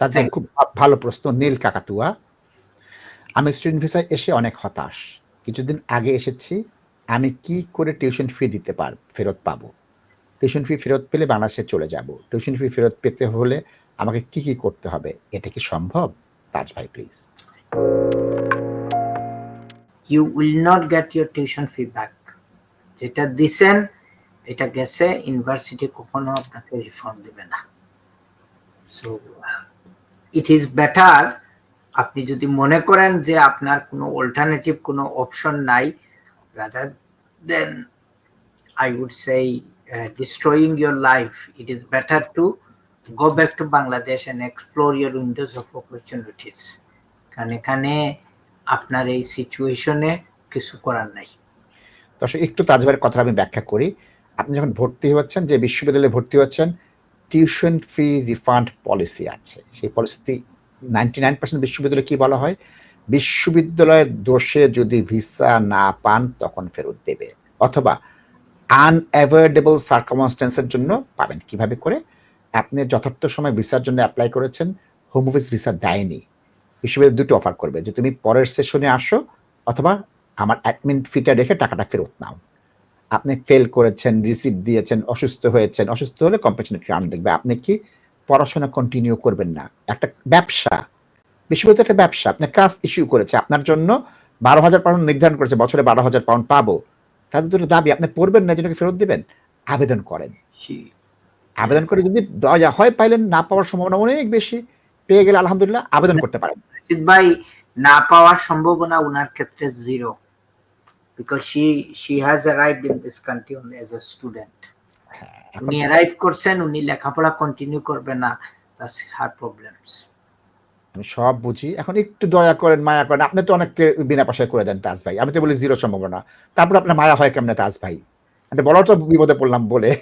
জন্য খুব ভালো প্রশ্ন নীল কাকাতুয়া। আমি স্টুডেন্ট ভিসায় এসে অনেক হতাশ। কিছুদিন আগে এসেছি আমি কি করে টিউশন ফি দিতে পার ফেরত পাবো? টিউশন ফি ফেরত পেলে বাংলাদেশে চলে যাব। টিউশন ফি ফেরত পেতে হলে আমাকে কি কি করতে হবে? এটা কি সম্ভব? তাজ ভাই please you will not get your tuition fee back যেটা দিছেন এটা গেছে ইউনিভার্সিটি কখনো আপনাকে রিফান্ড দেবে না। সো ইট ইজ বেটার আপনি যদি মনে করেন যে আপনার কোনো অল্টারনেটিভ কোনো অপশন নাই rather than I would say destroying your life it is better to go back to Bangladesh and explore your windows of opportunities কারণ এখানে আপনার এই সিচুয়েশনে কিছু করার নাই। দর্শক, একটু তাজ ভাইয়ের কথা আমি ব্যাখ্যা করি। আপনি যখন ভর্তি হচ্ছেন, যে বিশ্ববিদ্যালয়ে ভর্তি হচ্ছেন টিউশন ফি রিফান্ড পলিসি আছে। সেই পলিসিতে নাইনটি নাইন পার্সেন্ট বিশ্ববিদ্যালয়ে কি বলা হয়? বিশ্ববিদ্যালয়ের দোষে যদি ভিসা না পান, তখন ফেরত দেবে। অথবা আনঅ্যাভয়েডেবল সার্কামস্টেন্সের জন্য পাবেন। কীভাবে করে? আপনি যথার্থ সময় ভিসার জন্য অ্যাপ্লাই করেছেন হোম অফিস ভিসা দেয়নি। বিশ্ববিদ্যালয় দুটো অফার করবে, যে তুমি পরের সেশনে আসো, অথবা আমার অ্যাডমিন ফিটা রেখে টাকাটা ফেরত নাও। আপনি ফেল করেছেন রিসিপ্ট দিয়েছেন অসুস্থ হয়েছেন অসুস্থ হলে কম্পেনসেশন রাউন্ড দেখবে আপনি কি পড়াশোনা কন্টিনিউ করবেন না? একটা ব্যবসা বিশ্ববিদ্যালয় একটা ব্যবসা আপনি কাজ ইস্যু করেছে আপনার জন্য বারো হাজার পাউন্ড নির্ধারণ করেছে বছরে বারো হাজার পাউন্ড পাবো। তাদের দুটো দাবি আপনি পড়বেন না জন্য ফেরত দিবেন? আবেদন করেন। আবেদন করে যদি দেওয়া হয় পাইলেন না পাওয়ার সম্ভাবনা অনেক বেশি পেয়ে গেলে আলহামদুলিল্লাহ আবেদন করতে পারেন। ভাই না পাওয়ার সম্ভাবনা উনার ক্ষেত্রে zero because she she has arrived in this country only as a student হ্যাঁ, উনি অ্যারাইভ করছেন উনি লেখাপড়া কন্টিনিউ করবেন না দ্যাটস হার প্রবলেমস আমি সব বুঝি। এখন একটু দয়া করেন মায়া করেন। আপনি তো অনেককে বিনা পয়সায় করে দেন তাজ ভাই। আমি তো বলি জিরো সম্ভাবনা। তারপর আপনার মায়া হয় কেমনে তাজ ভাই? আমি বলার তো বিপদে পড়লাম বলে।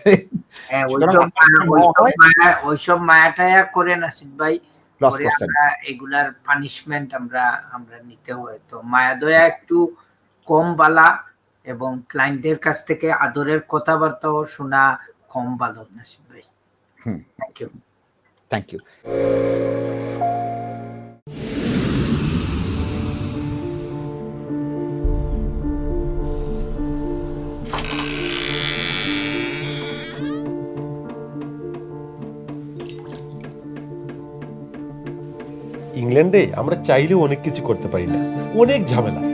হ্যাঁ ওইসব মায়া- মায়াটায়া করেন আসিদ ভাই। এগুলার পানিশমেন্ট আমরা আমরা নিতে হয়। তো মায়া দয়া একটু কম বালা এবং ক্লায়েন্টদের কাছ থেকে আদরের কথাবার্তাও শোনা কম ভালো নাসিদ ভাই থ্যাংক ইউ থ্যাংক ইউ ইংল্যান্ডে আমরা চাইলেও অনেক কিছু করতে পারি না। অনেক ঝামেলা।